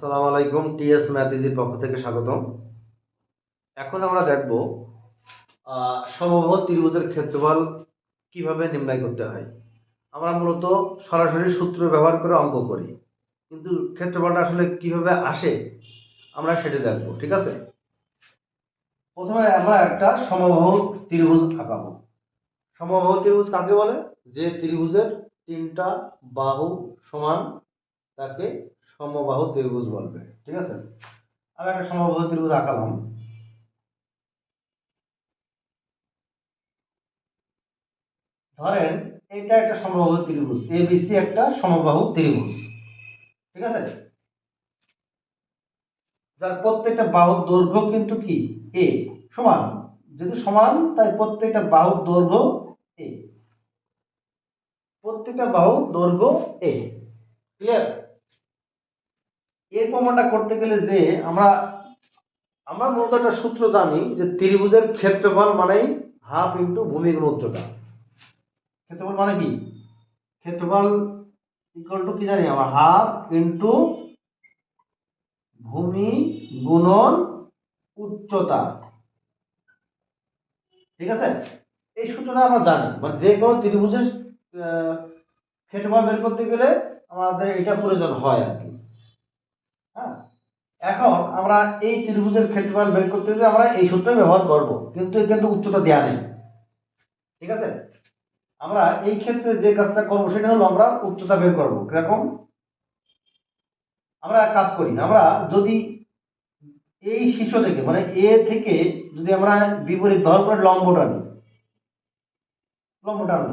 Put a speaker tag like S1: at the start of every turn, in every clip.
S1: আসসালামু আলাইকুম, টিএস ম্যাথিজির পক্ষ থেকে স্বাগতম। এখন আমরা দেখব সমবাহু ত্রিভুজের ক্ষেত্রফল কীভাবে নির্ণয় করতে হয়। আমরা মূলত সরাসরি সূত্র ব্যবহার করে অঙ্ক করি, কিন্তু ক্ষেত্রফলটা আসলে কীভাবে আসে আমরা সেটা দেখব, ঠিক আছে? প্রথমে আমরা একটা সমবাহু ত্রিভুজ আঁকাবো। সমবাহু ত্রিভুজ কাকে বলে? যে ত্রিভুজের তিনটা বাহু সমান তাকে সমবাহু ত্রিভুজ বলবে, ঠিক আছে? আমি একটা সমবাহু ত্রিভুজ আঁকালাম। ধরেন এটা একটা সমবাহু ত্রিভুজ এবিসি একটা সমবাহু ত্রিভুজ, ঠিক আছে? যার প্রত্যেকটা বাহুর দৈর্ঘ্য কিন্তু কি? এ সমান। যেহেতু সমান, তাই প্রত্যেকটা বাহুর দৈর্ঘ্য এ প্রত্যেকটা বাহু দৈর্ঘ্য এ ক্লিয়ার এর প্রমাণটা করতে গেলে যে আমরা আমরা মূলত একটা সূত্র জানি যে ত্রিভুজের ক্ষেত্রফল মানেই হাফ ইন্টু ভূমি গুণ উচ্চতা ক্ষেত্রফল মানে কি? ক্ষেত্রফল ইকুয়াল টু কি জানি আমরা? হাফ ইন্টু ভূমি গুণন উচ্চতা। ঠিক আছে? এই সূত্রটা আমরা জানি। মানে যে কোনো ত্রিভুজের ক্ষেত্রফল বের করতে গেলে আমাদের এটা প্রয়োজন হয় আর এখন আমরা এই ত্রিভুজের ক্ষেত্রফল বের করতে যে আমরা এই সূত্র ব্যবহার করব, কিন্তু কিন্তু উচ্চতা দেওয়া নেই। ঠিক আছে? আমরা এই ক্ষেত্রে যে কাজটা করব সেটা হলো আমরা উচ্চতা বের করব। কীরকম? আমরা কাজ করি, আমরা যদি এই শীর্ষ থেকে মানে এ থেকে যদি আমরা বিপরীত ধর করে লম্ব টানি লম্ব টানো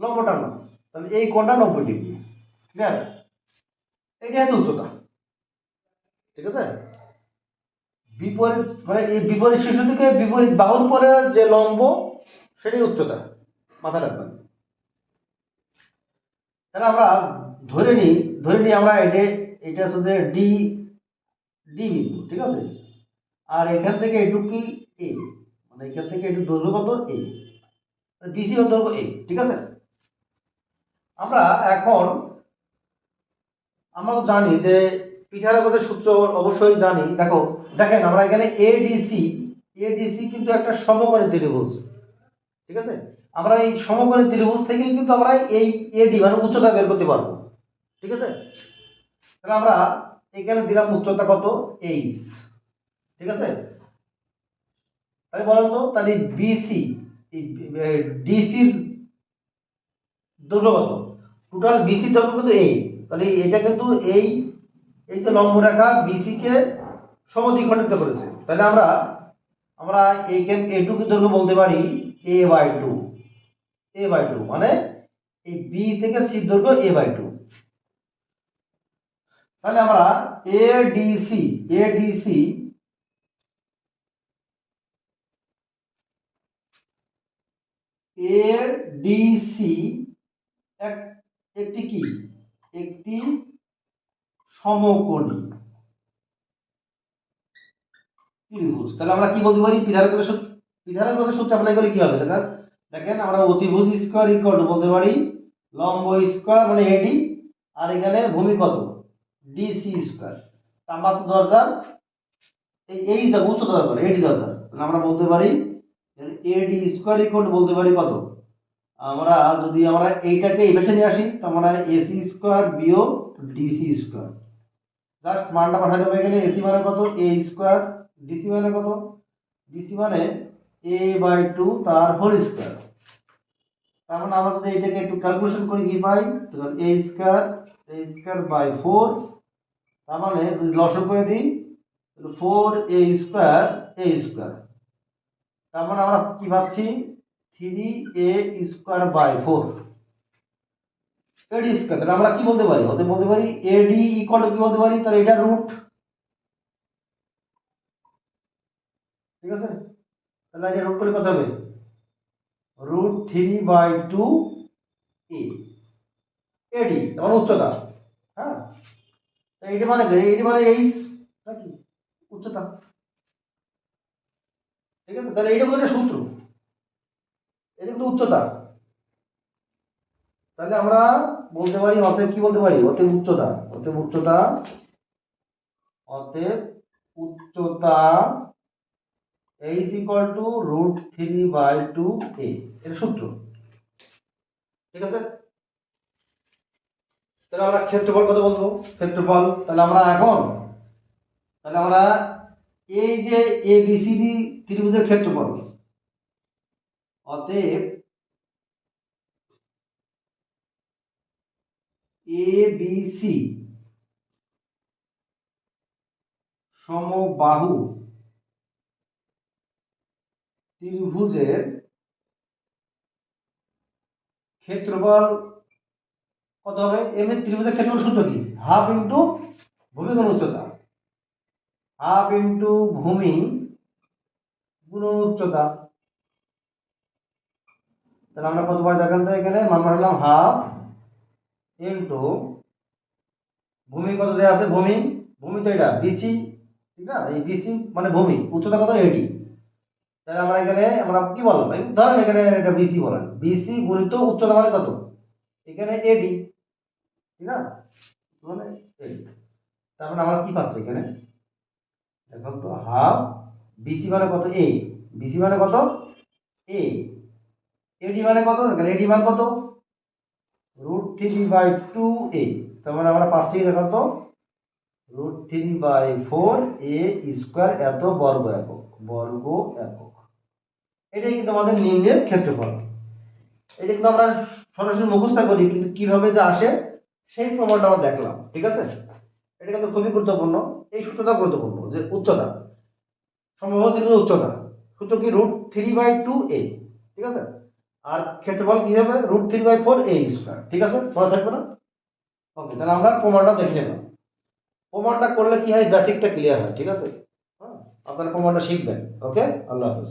S1: লম্ব টানো তাহলে এই কোণটা নব্বই ডিগ্রি। ক্লিয়ার? এইটা হচ্ছে উচ্চতা। ঠিক আছে? বিপরীত মানে এই বিপরীত শীর্ষ থেকে বিপরীত বাহুর পরে যে লম্ব, সেটাই উচ্চতা, মাথা রাখবেন। তাহলে আমরা ধরে নিই ধরে নিই আমরা এটা এটা হচ্ছে যে ডি ডি বিন্দু, ঠিক আছে? আর এখান থেকে এটুকু কি? এ মানে এখান থেকে একটু দৈর্ঘ্য কত? এ বিসি দৈর্ঘ্য এ ঠিক আছে? আমরা এখন, আমরা তো জানি যে পিথাগোরাসের সূত্র অবশ্যই জানি। দেখো, দেখেন আমরা এখানে এডিসি এডিসি কিন্তু একটা সমকোণী ত্রিভুজ, ঠিক আছে? আমরা এই সমকোণী ত্রিভুজ থেকেই কিন্তু আমরা এই এডি মানে উচ্চতা বের করতে পারব, ঠিক আছে? তাহলে আমরা এখানে দিলাম উচ্চতা কত? এইচ ঠিক আছে? তাহলে বলেন তো, তাহলে বিসি ডিসির দৈর্ঘ্য কত? টোটাল বিসি দৈর্ঘ্য কিন্তু এই তাহলে এটা কিন্তু এই এই যে লম্ব রেখা বিসি কে সমদ্বিখণ্ডিত করেছে, তাহলে আমরা আমরা এইখান এইটুকু দৈর্ঘ্য বলতে পারি A by two A by two মানে এই বি থেকে সি দৈর্ঘ্য এ বাই টু তাহলে আমরা A DC A ADC ADC এক একটি কি? একটি সমকোণী। ত্রিভুজ। তাহলে আমরা কি বলতে পারি? পিথাগোরাসের সূত্র পিথাগোরাসের সূত্র অ্যাপ্লাই করে কি হবে? দেখেন আমরা অতিভুজ স্কয়ার ইকুয়াল টু বলতে পারি লম্ব স্কয়ার মানে এডি আর এখানে ভূমি কত? ডিসি স্কয়ার আমার দরকার, এই এই উচ্চতা দরকার এডি দরকার। তাহলে আমরা বলতে পারি এডি স্কয়ার ইকুয়াল টু বলতে পারি কত? আমরা যদি আমরা এইটাকে এই পাশে নিয়ে আসি, তো আমরা এসি স্কোয়ার বিয়োগ ডিসি স্কোয়ার জাস্ট মানটা পাঠা যাবে এখানে এসি মানে কত? এ স্কোয়ার ডিসি মানে কত? ডিসি মানে এ বাই টু তার হোল স্কোয়ার। তার মানে আমরা যদি এটাকে একটু ক্যালকুলেশন করে, কি পাই? তখন A square A square by four, তার মানে যদি লসক করে দিই four A square A square. তার মানে আমরা কি পাচ্ছি? Three A square by four. AD square তাহলে আমরা কি বলতে পারি? হতে বলতে পারি এডি ইকুয়াল টু কি বলতে পারি? তাহলে এটা রুট ঠিক আছে? তাহলে এটা রুট করে কত হবে? Root three by two A AD আমার উচ্চতা। হ্যাঁ? এডি মানে এডি মানে এইচ নাকি উচ্চতা। ঠিক আছে? তাহলে এইটা বোধহয় সূত্র। এটা কিন্তু উচ্চতা। তাহলে আমরা বলতে পারি, অতএব কি বলতে পারি? অতএব উচ্চতা। অতএব উচ্চতা অতএব উচ্চতা H equal to root three by two A এর সূত্র। ঠিক আছে? তাহলে আমরা ক্ষেত্রফল কত বলব? ক্ষেত্রফল, তাহলে আমরা এখন, তাহলে আমরা এই যে এ বি সি ডি ত্রিভুজের ক্ষেত্রফল, অতএব এ সমবাহু ত্রিভুজের ক্ষেত্রফল কত হবে? এমনি ত্রিভুজের ক্ষেত্রফল সূত্র কি? হাফ ইন্টু ভূমি গুণ উচ্চতা। হাফ ইন্টু ভূমি গুণ উচ্চতা। তাহলে আমরা কত পাই দেখেন তো এখানে? মান বসালাম হাফ ইন্টু ভূমি কত দেওয়া আছে ভূমি ভূমি তো এটা, বিচি, ঠিক না? এই বিচি মানে ভূমি, উচ্চতা কত? এটি তাহলে আমরা এখানে, আমরা কি বললাম? ধরেন এখানে এটা বিসি বলেন। বিসি গুণিত উচ্চতা মানে কত? এখানে এডি ঠিক না? মানে তারপরে আমরা কি পাচ্ছি এখানে? এখন তো হাফ বিসি মানে কত? এ বিসি মানে কত? এ এডি মানে কত? এখানে এডি মানে কত? থ্রি বাই টু এ, তার মানে আমরা পাচ্ছি দেখো তো root three by four A square এত বর্গ একক বর্গ একক। এটাই কিন্তু আমাদের নিম্নের ক্ষেত্রফল। এটা কিন্তু আমরা সরাসরি মুখস্থ করি, কিন্তু কীভাবে যে আসে, সেই প্রমাণটা আমরা দেখলাম, ঠিক আছে? এটা কিন্তু খুবই গুরুত্বপূর্ণ। এই সূত্রটা গুরুত্বপূর্ণ, যে উচ্চতা। সম্ভবত উচ্চতা। সূত্র কি? Root three by two A, ঠিক আছে? আর ক্ষেত্রফল কি হবে? Root three by four A square ঠিক আছে? মনে থাকবে না? ওকে তাহলে আমরা প্রমাণটা দেখে নেব। প্রমাণটা করলে কি হয়? বেসিকটা ক্লিয়ার হয়, ঠিক আছে? হ্যাঁ? আপনারা প্রমাণটা শিখবেন। ওকে আল্লাহ হাফেজ।